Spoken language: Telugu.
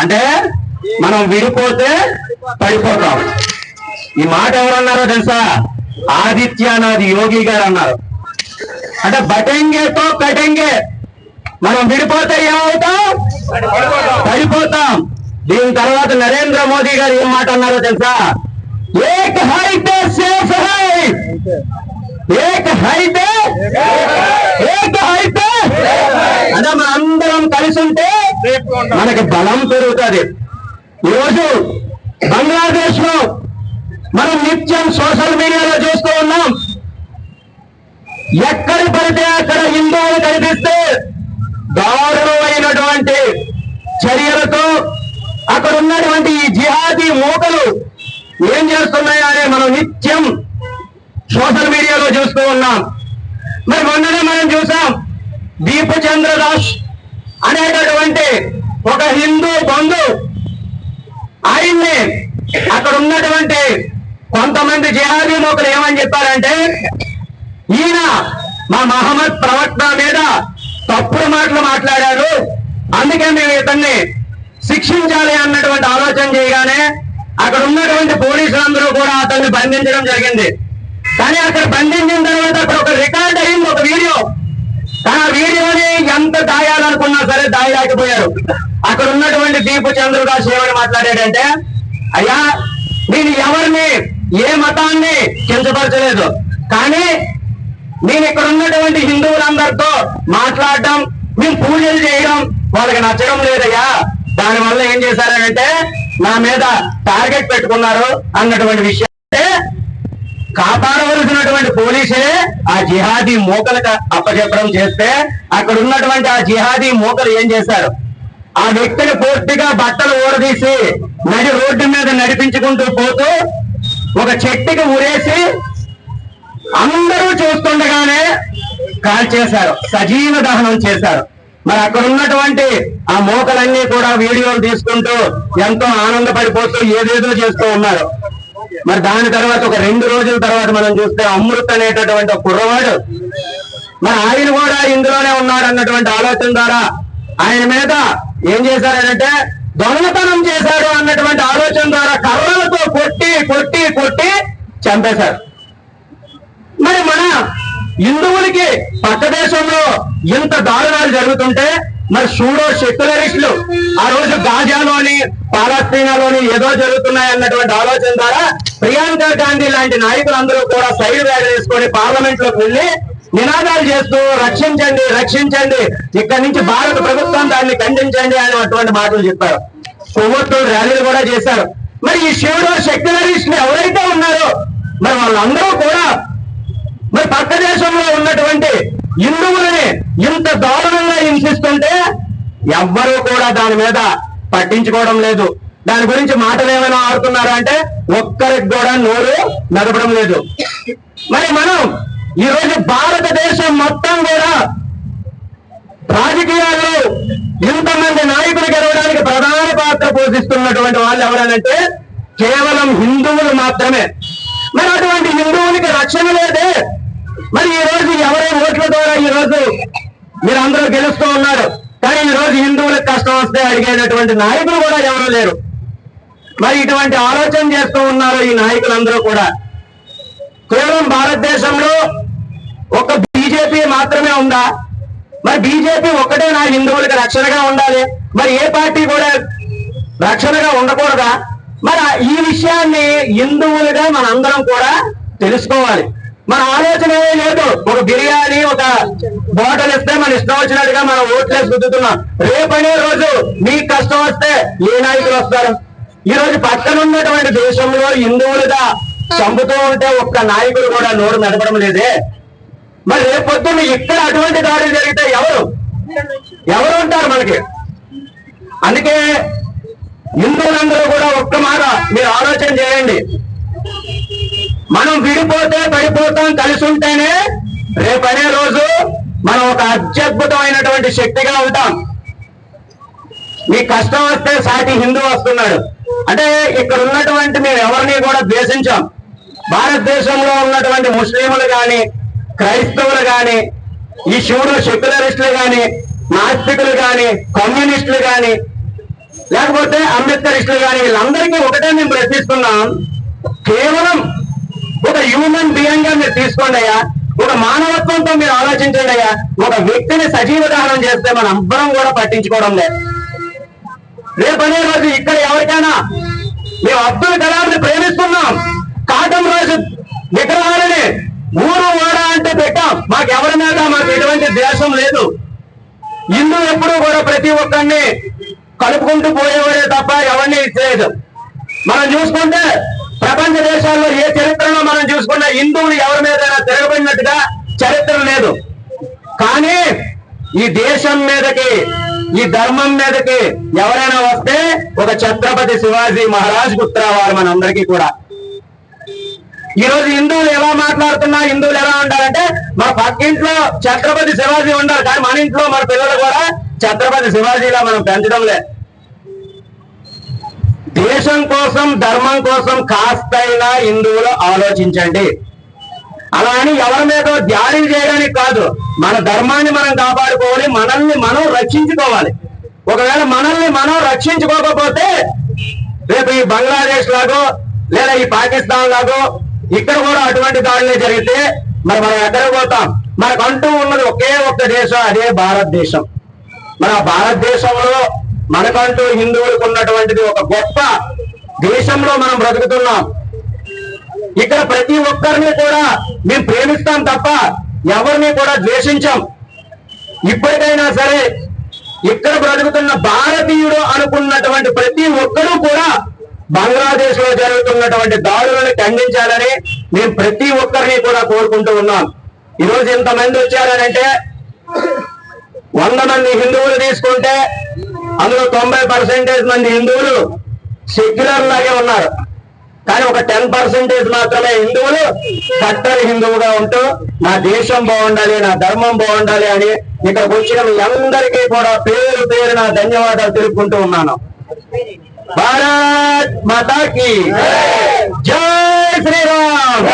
అంటే మనం విడిపోతే పడిపోతాం. ఈ మాట ఎవరన్నారో తెలుసా? ఆదిత్యనాథ్ యోగి గారు అన్నారు అంటే బటెంగేతో కటెంగే. మనం విడిపోతే ఏమవుతాం? పడిపోతాం. దీని తర్వాత నరేంద్ర మోదీ గారు ఏం మాట అన్నారో తెలుసా? ఏక్ హైతే సేఫ్ హై. ఏక్ హైతే ఏక్ హైతే అంటే మన అందరం కలిసి ఉంటే మనకి బలం పెరుగుతుంది. ఈరోజు బంగ్లాదేశ్లో మనం నిత్యం సోషల్ మీడియాలో చూస్తూ ఉన్నాం. ఎక్కడ పడితే అక్కడ హిందువులు కనిపిస్తే దారుణమైనటువంటి చర్యలతో అక్కడ ఉన్నటువంటి ఈ జిహాదీ మూకలు ఏం చేస్తున్నాయో అనే మనం నిత్యం సోషల్ మీడియాలో చూస్తూ ఉన్నాం. మరి మొన్ననే మనం చూసాం దీపచంద్ర దాస్ అనేటటువంటి ఒక హిందూ బంధు ఆయన్ని అక్కడ ఉన్నటువంటి కొంతమంది జిహాదీ మూకలు ఏమని చెప్పారంటే ఈయన మా మహమ్మద్ ప్రవక్త మీద తప్పుడు మాటలు మాట్లాడారు. అందుకే మేము ఇతన్ని శిక్షించాలి అన్నటువంటి ఆలోచన చేయగానే అక్కడ ఉన్నటువంటి పోలీసులందరూ కూడా అతన్ని బంధించడం జరిగింది. కానీ అక్కడ బంధించిన తర్వాత అక్కడ ఒక రికార్డ్ అయింది ఒక వీడియో. కానీ ఆ వీడియోని ఎంత దాయాలనుకున్నా సరే దాయలేకపోయారు అక్కడ ఉన్నటువంటి దీపు చంద్రదాస్ ఏమని మాట్లాడాడంటే అయ్యా నేను ఎవరిని ఏ మతాన్ని కించపరచలేదు. కానీ నేను ఇక్కడ ఉన్నటువంటి హిందువులందరితో మాట్లాడటం మేము పూజలు చేయడం వాళ్ళకి నచ్చడం లేదయ్యా. దానివల్ల ఏం చేశారంటే నా మీద టార్గెట్ పెట్టుకున్నారు అన్నటువంటి విషయం. కాపాడవలసినటువంటి పోలీసులే ఆ జిహాదీ మూకలకు అప్పచెప్పడం చేస్తే అక్కడ ఉన్నటువంటి ఆ జిహాదీ మూకలు ఏం చేశారు? ఆ వ్యక్తిని పూర్తిగా బట్టలు ఊడదీసి నడి రోడ్డు మీద నడిపించుకుంటూ పోతూ ఒక చెట్టుకి ఉరేసి అందరూ చూస్తుండగానే కాల్ చేశారు. సజీవ దహనం చేశారు. మరి అక్కడ ఉన్నటువంటి ఆ మోకలన్నీ కూడా వీడియోలు తీసుకుంటూ ఎంతో ఆనందపడిపోతూ ఏదేదో చేస్తూ ఉన్నారు. మరి దాని తర్వాత ఒక రెండు రోజుల తర్వాత మనం చూస్తే అమృత్ అనేటటువంటి కుర్రవాడు. మరి ఆయన కూడా ఇందులోనే ఉన్నాడు అన్నటువంటి ఆలోచన ద్వారా ఆయన మీద ఏం చేశారంటే దొంగతనం చేశాడు అన్నటువంటి ఆలోచన ద్వారా కర్రలతో కొట్టి కొట్టి కొట్టి చంపేశారు. మరి మన హిందువులకి పక్క దేశంలో ఇంత దారుణాలు జరుగుతుంటే మరి సూడో సెక్యులరిస్టులు ఆ రోజు గాజాలోని పాలస్తీనాలోని ఏదో జరుగుతున్నాయి అన్నటువంటి ఆలోచన ద్వారా ప్రియాంక గాంధీ లాంటి నాయకులందరూ కూడా సైడ్ బ్యాగ్ తీసుకొని పార్లమెంట్లోకి వెళ్ళి నినాదాలు చేస్తూ రక్షించండి రక్షించండి. ఇక్కడి నుంచి భారత ప్రభుత్వం దాన్ని ఖండించండి అనేటువంటి మాటలు చెప్పారు. కొవ్వొత్తులు ర్యాలీలు కూడా చేశారు. మరి ఈ శివుడు సెక్యులరిస్టులు ఎవరైతే ఉన్నారో మరి వాళ్ళందరూ కూడా మరి పక్క దేశంలో ఉన్నటువంటి హిందువులని ఇంత దారుణంగా హింసిస్తుంటే ఎవ్వరూ కూడా దాని మీద పట్టించుకోవడం లేదు. దాని గురించి మాటలు ఏమైనా ఆడుతున్నారా అంటే ఒక్కరికి కూడా నోరు నడపడం లేదు. మరి మనం ఈ రోజు భారతదేశం మొత్తం కూడా రాజకీయాల్లో ఇంతమంది నాయకులు గెలవడానికి ప్రధాన పాత్ర పోషిస్తున్నటువంటి వాళ్ళు ఎవరనంటే కేవలం హిందువులు మాత్రమే. మరి అటువంటి హిందువులకి రక్షణ లేదే. మరి ఈ రోజు ఎవరి ఓట్ల ద్వారా ఈ రోజు మీరు అందరూ గెలుస్తూ ఉన్నారు? కానీ ఈ రోజు హిందువులకు కష్టం వస్తే అడిగేటటువంటి నాయకులు కూడా ఎవరు లేరు. మరి ఇటువంటి ఆలోచన చేస్తూ ఉన్నారు ఈ నాయకులందరూ కూడా. కేవలం భారతదేశంలో ఒక బీజేపీ మాత్రమే ఉందా? మరి బీజేపీ ఒక్కటే నా హిందువులకి రక్షణగా ఉండాలి. మరి ఏ పార్టీ కూడా రక్షణగా ఉండకూడదా? మరి ఈ విషయాన్ని హిందువులుగా మనందరం కూడా తెలుసుకోవాలి. మన ఆలోచన లేదు. ఒక బిర్యానీ ఒక బాటల్ ఇస్తే మన ఇష్టం వచ్చినట్టుగా మనం ఓట్లేసి గుద్దుతున్నాం. రేపనే రోజు మీకు కష్టం వస్తే ఏ నాయకులు వస్తారు? ఈ రోజు పక్కన ఉన్నటువంటి దేశంలో హిందువులుగా చంపుతూ ఉంటే ఒక్క నాయకుడు కూడా నోరు నడపడం లేదే. మరి రేపు పొద్దున్న ఇక్కడ అటువంటి దాడులు జరిగితే ఎవరు? ఎవరు ఉంటారు మనకి? అందుకే హిందువులందరూ కూడా ఒక్క మాట మీరు ఆలోచన చేయండి. మనం విడిపోతే పడిపోతాం కలిసి ఉంటేనే రేపనే రోజు మనం ఒక అత్యద్భుతమైనటువంటి శక్తిగా ఉంటాం. మీ కష్టం వస్తే సాటి హిందూ వస్తున్నాడు. అంటే ఇక్కడ ఉన్నటువంటి మేము ఎవరిని కూడా ద్వేషించాం. భారతదేశంలో ఉన్నటువంటి ముస్లింలు కానీ క్రైస్తవులు గాని ఈ శివుడు సెక్యులరిస్టులు గాని నాస్తికులు గాని కమ్యూనిస్టులు గాని లేకపోతే అంబేద్కరిస్టులు గాని వీళ్ళందరికీ ఒకటే మేము ప్రశ్నిస్తున్నాం. కేవలం ఒక హ్యూమన్ బియంగ్గా మీరు తీసుకోండి అయ్యా. ఒక మానవత్వంతో మీరు ఆలోచించండి అయ్యా. ఒక వ్యక్తిని సజీవ దహనం చేస్తే మన అబ్బరం కూడా పట్టించుకోవడం లేదు. రేపనే రోజు ఇక్కడ ఎవరికైనా మేము అబ్దుల్ కలాంని ప్రేమిస్తున్నాం. కాటం రోజు విగ్రహాలని ఊరు వాడ అంటే పెట్టాం. మాకు ఎవరి మీద మాకు ఎటువంటి ద్వేషం లేదు. హిందూ ఎప్పుడూ కూడా ప్రతి ఒక్కరిని కలుపుకుంటూ పోయేవారే తప్ప ఎవరిని ఇచ్చేయదు. మనం చూసుకుంటే ప్రపంచ దేశాల్లో ఏ చరిత్రలో మనం చూసుకున్న హిందువులు ఎవరి మీద తిరగబడినట్టుగా చరిత్ర లేదు. కానీ ఈ దేశం మీదకి ఈ ధర్మం మీదకి ఎవరైనా వస్తే ఒక ఛత్రపతి శివాజీ మహారాజ్ గుర్తు రావాలి మనందరికీ కూడా ఈ రోజు హిందువులు ఎలా మాట్లాడుతున్నా హిందువులు ఎలా ఉండాలంటే మన పక్కింట్లో ఛత్రపతి శివాజీ ఉండాలి. కానీ మన ఇంట్లో మన పిల్లలు కూడా ఛత్రపతి శివాజీలా మనం పెంచడం లేదు. దేశం కోసం ధర్మం కోసం కాస్తైనా హిందువులు ఆలోచించండి. అలా అని ఎవరి మీద ధ్యానం చేయడానికి కాదు మన ధర్మాన్ని మనం కాపాడుకోవాలి మనల్ని మనం రక్షించుకోవాలి. ఒకవేళ మనల్ని మనం రక్షించుకోకపోతే రేపు ఈ బంగ్లాదేశ్ లాగో లేదా ఈ పాకిస్తాన్ లాగో ఇక్కడ కూడా అటువంటి దాడులే జరిగితే మరి మనం ఎక్కడ పోతాం? మనకంటూ ఉన్నది ఒకే ఒక్క దేశం అదే భారతదేశం. మన భారతదేశంలో మనకంటూ హిందువులకు ఉన్నటువంటిది ఒక గొప్ప దేశంలో మనం బ్రతుకుతున్నాం. ఇక్కడ ప్రతి ఒక్కరిని కూడా మేము ప్రేమిస్తాం తప్ప ఎవరిని కూడా ద్వేషించాం. ఇప్పటికైనా సరే ఇక్కడ బ్రతుకుతున్న భారతీయుడు అనుకున్నటువంటి ప్రతి ఒక్కరూ కూడా బంగ్లాదేశ్లో జరుగుతున్నటువంటి దాడులను ఖండించాలని మేము ప్రతి ఒక్కరిని కూడా కోరుకుంటూ ఉన్నాం. ఈరోజు ఇంతమంది వచ్చారనంటే వంద మంది హిందువులు తీసుకుంటే అందులో తొంభై పర్సెంటేజ్ మంది హిందువులు సెక్యులర్ లాగే ఉన్నారు. కానీ ఒక టెన్ పర్సెంటేజ్ మాత్రమే హిందువులు కట్టరి హిందువుగా ఉంటూ నా దేశం బాగుండాలి నా ధర్మం బాగుండాలి అని ఇక్కడికి వచ్చిన మీ అందరికీ కూడా పేరు పేరు నా ధన్యవాదాలు తెలుపుకుంటూ ఉన్నాను. ભારત માતા કી. જય શ્રી રામ.